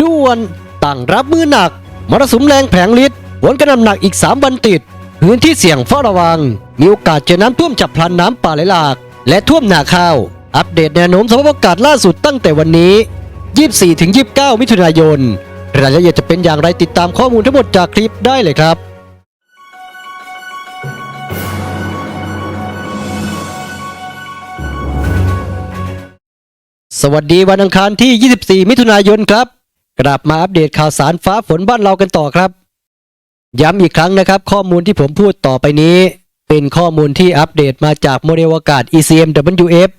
ด่วนตั้งรับมือหนัก มรสุมแรงแผงฤทธิ์ฝนกระหน่ำหนักอีก 3 วันติด พื้นที่เสี่ยงเฝ้าระวัง มีโอกาสเจอน้ำท่วมฉับพลันน้ำป่าไหลหลาก และท่วมนาข้าว อัปเดตแนวโน้มสภาพอากาศล่าสุดตั้งแต่วันนี้ 24-29 มิถุนายน รายละเอียดจะเป็นอย่างไรติดตามข้อมูลทั้งหมดจากคลิปได้เลยครับสวัสดีวันอังคารที่ 24 มิถุนายนครับ กลับมาอัปเดตข่าวสารฟ้าฝนบ้านเรากันต่อครับ ย้ำอีกครั้งนะครับ ข้อมูลที่ผมพูดต่อไปนี้ เป็นข้อมูลที่อัปเดตมาจากโมเดลอากาศ ECMWF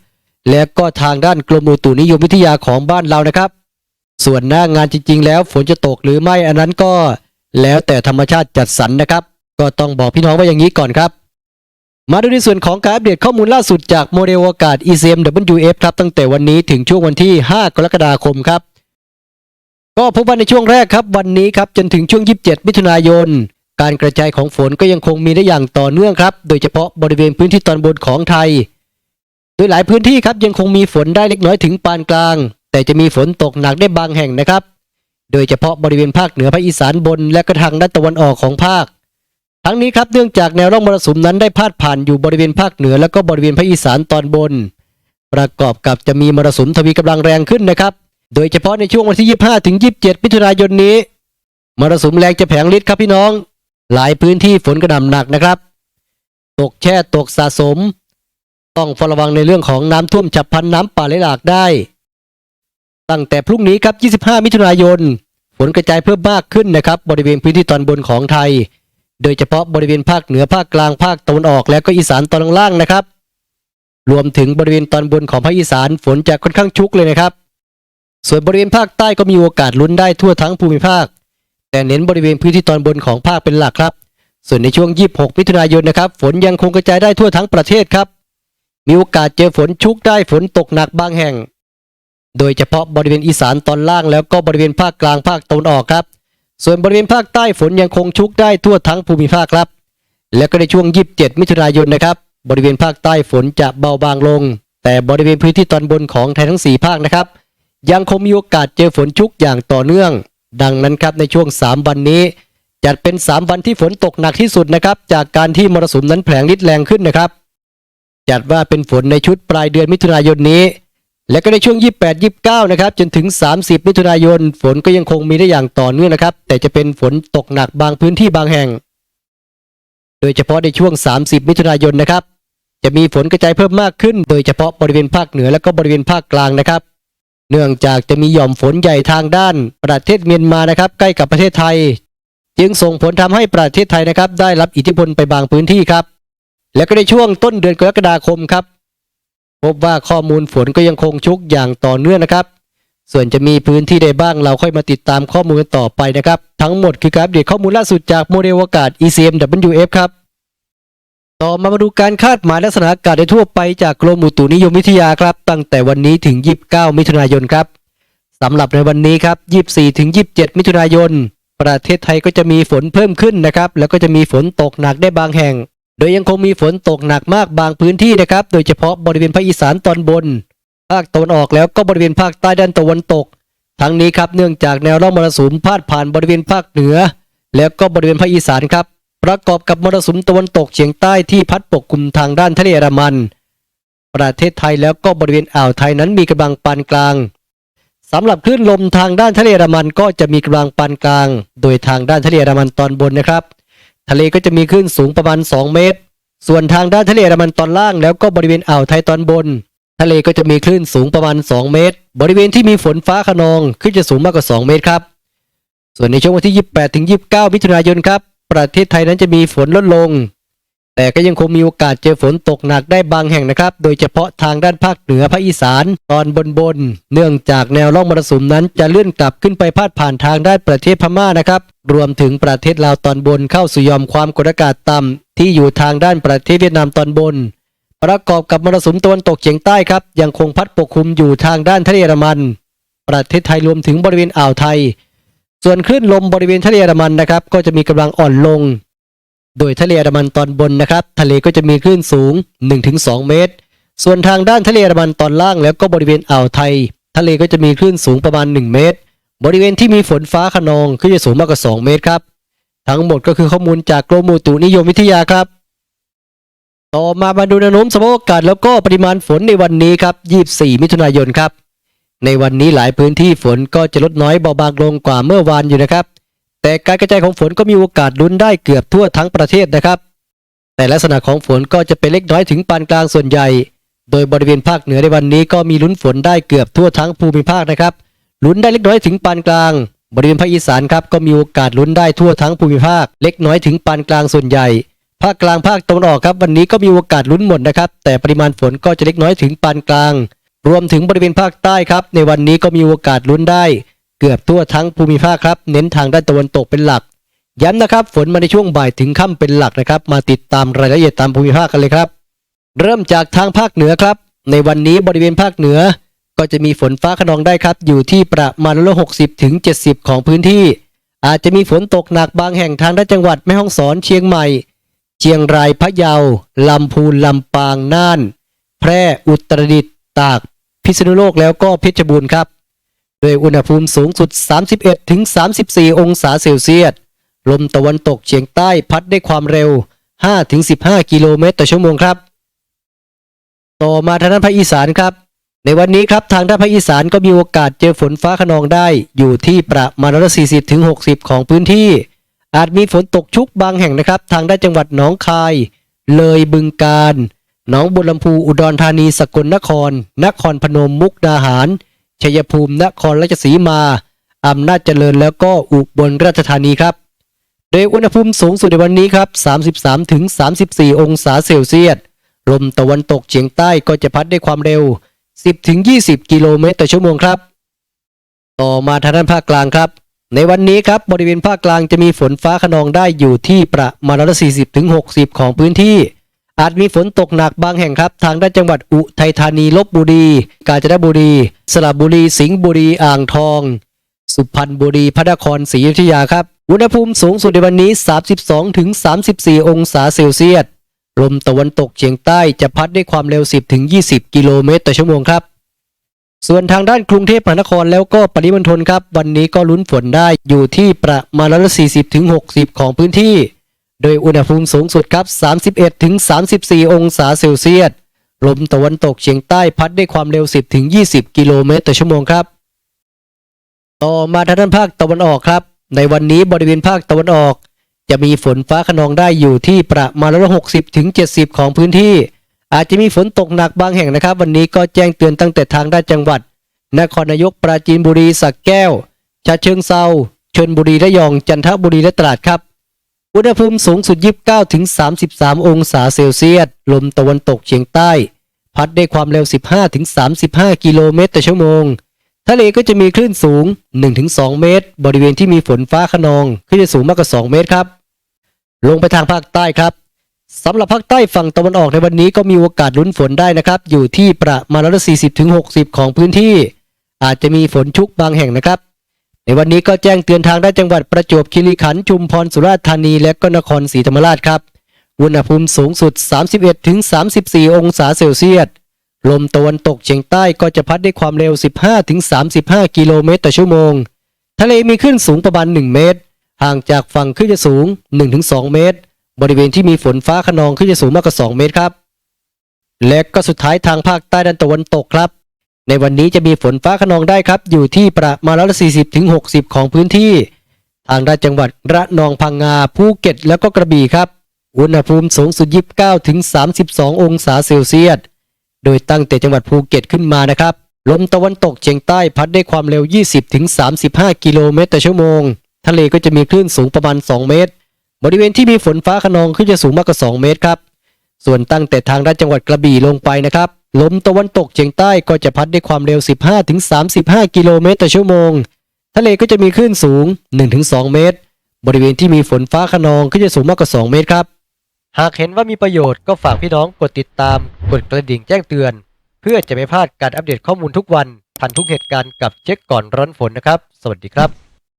และก็ทางด้านกรมอุตุนิยมวิทยาของบ้านเรานะครับ ส่วนหน้างานจริง ๆ แล้วฝนจะตกหรือไม่อันนั้นก็ แล้วแต่ธรรมชาติจัดสรรนะครับ ก็ต้องบอกพี่น้องว่าอย่างนี้ก่อนครับ มาดูในส่วนของการอัปเดตข้อมูลล่าสุดจากโมเดลอากาศ ECMWF ครับตั้งแต่วันนี้ถึงช่วงวันที่ 5 กรกฎาคมครับ ก็พบว่าในช่วงแรกครับวันนี้ครับจนถึงช่วง 27 มิถุนายน การกระจายของฝนก็ยังคงมีได้อย่างต่อเนื่องครับ โดยเฉพาะบริเวณพื้นที่ตอนบนของไทย โดยหลายพื้นที่ครับยังคงมีฝนได้เล็กน้อยถึงปานกลาง แต่จะมีฝนตกหนักได้บางแห่งนะครับ โดยเฉพาะบริเวณภาคเหนือภาคอีสานบน และก็ทางด้านตะวันออกของภาค ทั้งนี้ครับเนื่องจากแนวร่องมรสุมนั้นได้พาดผ่านอยู่บริเวณภาคเหนือและก็บริเวณภาคอีสานตอนบน ประกอบกับจะมีมรสุมทวีกำลังแรงขึ้นนะครับ โดยเฉพาะในช่วงวันที่ 25 ถึง 27 มิถุนายนนี้ มรสุมแรงจะแผงฤทธิ์ครับพี่น้อง หลายพื้นที่ฝนกระหน่ำหนักนะครับ ตกแช่ตกสะสม ต้องเฝ้าระวังในเรื่องของน้ำท่วมฉับพลันน้ำป่าไหลหลากได้ ตั้งแต่พรุ่งนี้ครับ 25 มิถุนายน ฝนกระจายเพิ่มมากขึ้นนะครับ บริเวณพื้นที่ตอนบนของไทย โดยเฉพาะบริเวณภาคเหนือภาคกลางภาคตะวันออก และก็อีสานตอนล่างนะครับ รวมถึงบริเวณตอนบนของภาคอีสานฝนจะค่อนข้างชุกเลยนะครับ ส่วนบริเวณภาคใต้ก็มีโอกาสลุ้นได้ทั่วทั้งภูมิภาค แต่เน้นบริเวณพื้นที่ตอนบนของภาคเป็นหลักครับ ส่วนในช่วง 26 มิถุนายนนะครับ ฝนยังคงกระจายได้ทั่วทั้งประเทศครับ มีโอกาสเจอฝนชุกได้ฝนตกหนักบางแห่ง โดยเฉพาะบริเวณอีสานตอนล่างแล้วก็บริเวณภาคกลางภาคตะวันออกครับ ส่วนบริเวณภาคใต้ฝนยังคงชุกได้ทั่วทั้งภูมิภาคครับ และก็ในช่วง 27 มิถุนายนนะครับ บริเวณภาคใต้ฝนจะเบาบางลง แต่บริเวณพื้นที่ตอนบนของไทยทั้ง 4 ภาคนะครับ ยังคงมีโอกาสเจอฝนชุกอย่างต่อเนื่อง ดังนั้นครับในช่วง 3 วันนี้ จัดเป็น 3 วันที่ฝนตกหนักที่สุดนะครับ จากการที่มรสุมนั้นแผลงฤทธิ์แรงขึ้นนะครับ จัดว่าเป็นฝนในชุดปลายเดือนมิถุนายนนี้ และก็ในช่วง 28 29 นะครับ จนถึง 30 มิถุนายน ฝนก็ยังคงมีได้อย่างต่อเนื่องนะครับ แต่จะเป็นฝนตกหนักบางพื้นที่บางแห่ง โดยเฉพาะในช่วง 30 มิถุนายนนะครับ จะมีฝนกระจายเพิ่มมากขึ้น โดยเฉพาะบริเวณภาคเหนือและก็บริเวณภาคกลางนะครับ เนื่องจากจะมีหย่อมฝนใหญ่ทางด้าน ประเทศเมียนมานะครับ ใกล้กับประเทศไทย จึงส่งผลทำให้ประเทศไทยนะครับ ได้รับอิทธิพลไปบางพื้นที่ครับ และก็ในช่วงต้นเดือนกรกฎาคมครับ พบว่าข้อมูลฝนก็ยังคงชุกอย่างต่อเนื่องนะครับ ส่วนจะมีพื้นที่ใดบ้างเราค่อยมาติดตามข้อมูลกันต่อไปนะครับ ทั้งหมดคือการอัปเดตข้อมูลล่าสุดจากโมเดลอากาศ ECMWF ครับ ต่อมามาดูการคาดหมายลักษณะอากาศโดยทั่วไปจากกรมอุตุนิยมวิทยาครับ ตั้งแต่วันนี้ถึง 29 มิถุนายนครับสำหรับในวันนี้ครับ 24 ถึง 27 มิถุนายน ประเทศไทยก็จะมีฝนเพิ่มขึ้นนะครับ แล้วก็จะมีฝนตกหนักได้บางแห่ง โดยยังคงมีฝนตกหนักมากบางพื้นที่นะครับ โดยเฉพาะบริเวณภาคอีสานตอนบน ภาคตะวันออกแล้วก็บริเวณภาคใต้ด้านตะวันตก ทั้งนี้ครับเนื่องจากแนวร่องมรสุมพาดผ่านบริเวณภาคเหนือ แล้วก็บริเวณภาคอีสานครับ ประกอบกับมรสุมตะวันตกเฉียงใต้ที่พัดปกคลุมทางด้านทะเลอันดามัน ประเทศไทยแล้วก็บริเวณอ่าวไทยนั้นมีกำลังปานกลางสำหรับคลื่นลมทางด้านทะเลอันดามันก็จะมีกำลังปานกลาง โดยทางด้านทะเลอันดามันตอนบนนะครับ ทะเลก็จะมีคลื่นสูงประมาณ 2 เมตร ส่วนทางด้านทะเลอันดามันตอนล่างแล้วก็บริเวณอ่าวไทยตอนบน ทะเลก็จะมีคลื่นสูงประมาณ 2 เมตร บริเวณที่มีฝนฟ้าขนองคลื่นจะสูงมากกว่า 2 เมตรครับ ส่วนในช่วงวันที่ 28-29 มิถุนายนครับ ประเทศไทยนั้นจะมีฝนลดลง แต่ก็ยังคงมีโอกาสเจอฝนตกหนักได้บางแห่งนะครับ โดยเฉพาะทางด้านภาคเหนือภาคอีสานตอนบนบน เนื่องจากแนวร่องมรสุมนั้นจะเลื่อนกลับขึ้นไปพาดผ่านทางด้านประเทศพม่านะครับ รวมถึงประเทศลาวตอนบนเข้าสู่ยอมความกดอากาศต่ำที่อยู่ทางด้านประเทศเวียดนามตอนบนประกอบกับมรสุมตะวันตกเฉียงใต้ครับยังคงพัดปกคลุมอยู่ทางด้านทะเลอันมัน ประเทศไทยรวมถึงบริเวณอ่าวไทย ส่วนคลื่นลมบริเวณทะเลอันดามันนะครับก็จะมีกำลังอ่อนลง โดยทะเลอันดามันตอนบนนะครับ ทะเลก็จะมีคลื่นสูง 1-2 เมตร ส่วนทางด้านทะเลอันดามันตอนล่างแล้วก็บริเวณอ่าวไทย ทะเลก็จะมีคลื่นสูงประมาณ 1 เมตร บริเวณที่มีฝนฟ้าขนองขึ้นจะสูงมากกว่า 2 เมตรครับ ทั้งหมดก็คือข้อมูลจากกรมอุตุนิยมวิทยาครับ ต่อมามาดูแนวโน้มสภาพอากาศแล้วก็ปริมาณฝนในวันนี้ครับ 24 มิถุนายนครับ ในวันนี้หลายพื้นที่ฝนก็จะลดน้อยเบาบางลงกว่าเมื่อวานอยู่นะครับ แต่การกระจายของฝนก็มีโอกาสลุ้นได้เกือบทั่วทั้งประเทศนะครับ แต่ลักษณะของฝนก็จะเป็นเล็กน้อยถึงปานกลางส่วนใหญ่ โดยบริเวณภาคเหนือในวันนี้ก็มีลุ้นฝนได้เกือบทั่วทั้งภูมิภาคนะครับ ลุ้นได้เล็กน้อยถึงปานกลาง บริเวณภาคอีสานครับก็มีโอกาสลุ้นได้ทั่วทั้งภูมิภาค เล็กน้อยถึงปานกลางส่วนใหญ่ภาคกลางภาคตะวันออกครับวันนี้ก็มีโอกาสลุ้นหมดนะครับ แต่ปริมาณฝนก็จะเล็กน้อยถึงปานกลาง รวมถึงบริเวณภาคใต้ครับ ในวันนี้ก็มีโอกาสลุ้นได้ เกือบทั่วทั้งภูมิภาคครับ เน้นทางด้านตะวันตกเป็นหลัก ย้ำนะครับ ฝนมาในช่วงบ่ายถึงค่ำเป็นหลักนะครับ มาติดตามรายละเอียดตามภูมิภาคกันเลยครับ เริ่มจากทางภาคเหนือครับ ในวันนี้บริเวณภาคเหนือ ก็จะมีฝนฟ้าขนองได้ครับ อยู่ที่ประมาณร้อยหกสิบถึงเจ็ดสิบของพื้นที่ อาจจะมีฝนตกหนักบางแห่งทางด้านจังหวัดแม่ฮ่องสอนเชียงใหม่ เชียงรายพะเยาลำพูนลำปางน่าน แพร่อุตรดิตถ์ตาก พิษณุโลกแล้วก็เพชรบูรณ์ครับโดยอุณหภูมิสูงสุด 31ถึง34 องศาเซลเซียส ลมตะวันตกเฉียงใต้พัดได้ความเร็ว 5 ถึง 15 กิโลเมตรต่อชั่วโมงครับ ต่อมาทางด้านภาคอีสานครับ ในวันนี้ครับทางด้านภาคอีสานก็มีโอกาสเจอฝนฟ้าขนองได้ อยู่ที่ประมาณร้อยละ40ถึง60ของพื้นที่ อาจมีฝนตกชุกบางแห่งนะครับ ทางด้านจังหวัดหนองคาย เลยบึงกาฬ หนองบัวลำพูอุดรธานีสกลนคร นครพนมมุกดาหาร ชัยภูมิ นครราชสีมาอำนาจเจริญแล้วก็อุบลราชธานีครับ โดยอุณหภูมิสูงสุดในวันนี้ครับ 33ถึง34 องศาเซลเซียส ลมตะวันตกเฉียงใต้ก็จะพัดด้วยความเร็ว 10ถึง20 กิโลเมตรต่อชั่วโมงครับ ต่อมาทางด้านภาคกลางครับ ในวันนี้ครับบริเวณภาคกลางจะมีฝนฟ้าขนองได้อยู่ที่ประมาณร้อยละ40ถึง60ของพื้นที่ อาจมีฝนตกหนักบางแห่งครับ ทางด้านจังหวัดอุทัยธานีลบบุรี กาญจนบุรี สระบุรี สิงห์บุรีอ่างทอง สุพรรณบุรีพระนครศรีอยุธยาครับอุณหภูมิสูงสุดในวันนี้ 32ถึง34 องศาเซลเซียสลมตะวันตกเฉียงใต้จะพัดด้วยความเร็ว 10ถึง20 กิโลเมตรต่อชั่วโมงครับส่วนทางด้านกรุงเทพมหานครแล้วก็ปริมณฑลครับ วันนี้ก็ลุ้นฝนได้อยู่ที่ประมาณร้อยละ40ถึง60 ของพื้นที่ โดยอุณหภูมิสูงสุดครับ 31 ถึง 34 องศาเซลเซียส ลมตะวันตกเฉียงใต้พัดด้วยความเร็ว 10 ถึง 20 กิโลเมตรต่อชั่วโมงครับ ต่อมาทางด้านภาคตะวันออกครับ ในวันนี้บริเวณภาคตะวันออก จะมีฝนฟ้าขนองได้อยู่ที่ประมาณร้อยละ60ถึง70ของพื้นที่ อาจจะมีฝนตกหนักบางแห่งนะครับ วันนี้ก็แจ้งเตือนตั้งแต่ทางด้านจังหวัด นครนายกปราจีนบุรีสักแก้วฉะเชิงเซาชลบุรีระยองจันทบุรีและตราดครับ อุณหภูมิสูงสุด 29ถึง33 องศาเซลเซียส ลมตะวันตกเฉียงใต้ พัดได้ความเร็ว 15ถึง35 กิโลเมตรต่อชั่วโมง ทะเลก็จะมีคลื่นสูง 1-2 เมตร บริเวณที่มีฝนฟ้าขนองคลื่นจะสูงมากกว่า 2 เมตรครับ ลงไปทางภาคใต้ครับสำหรับภาคใต้ฝั่งตะวันออกในวันนี้ก็มีโอกาสลุ้นฝนได้นะครับ อยู่ที่ประมาณร้อยละ40ถึง60ของพื้นที่ อาจจะมีฝนชุกบางแห่งนะครับ ในวันนี้ก็แจ้งเตือนทางด้านจังหวัดประจวบคีรีขันธ์ชุมพรสุราษฎร์ธานีและก็นครศรีธรรมราชครับ อุณหภูมิสูงสุด 31-34 องศาเซลเซียส ลมตะวันตกเฉียงใต้ก็จะพัดด้วยความเร็ว 15-35 กิโลเมตรต่อชั่วโมง ทะเลมีคลื่นสูงประมาณ 1 เมตร ห่างจากฝั่งคลื่นจะสูง 1-2 เมตร บริเวณที่มีฝนฟ้าขนองคลื่นจะสูงมากกว่า 2 เมตรครับ และก็สุดท้ายทางภาคใต้ด้านตะวันตกครับ ในวันนี้จะมีฝนฟ้าขนองได้ครับ อยู่ที่ประมาณร้อยละ40ถึง60ของพื้นที่ ทางด้านจังหวัดระนองพังงาภูเก็ตแล้วก็กระบี่ครับ อุณหภูมิสูงสุด29ถึง32ององศาเซลเซียส โดยตั้งแต่จังหวัดภูเก็ตขึ้นมานะครับ ลมตะวันตกเฉียงใต้พัดได้ความเร็ว 20ถึง35กิโลเมตรต่อชั่วโมง ทะเลก็จะมีคลื่นสูงประมาณ 2 เมตร บริเวณที่มีฝนฟ้าขนองขึ้นจะสูงมากกว่า 2 เมตรครับ ส่วนตั้งแต่ทางด้านจังหวัดกระบี่ลงไปนะครับ ลมตะวันตกเฉียงใต้ก็จะพัดด้วยความเร็ว 15-35 กิโลเมตรต่อชั่วโมง ทะเลก็จะมีคลื่นสูง 1-2 เมตร บริเวณที่มีฝนฟ้าขนองขึ้นจะสูงมากกว่า 2 เมตรครับ หากเห็นว่ามีประโยชน์ก็ฝากพี่น้องกดติดตาม กดกระดิ่งแจ้งเตือน เพื่อจะไม่พลาดการอัปเดตข้อมูลทุกวัน ทันทุกเหตุการณ์กับเช็คก่อนร้อนฝนนะครับ สวัสดีครับ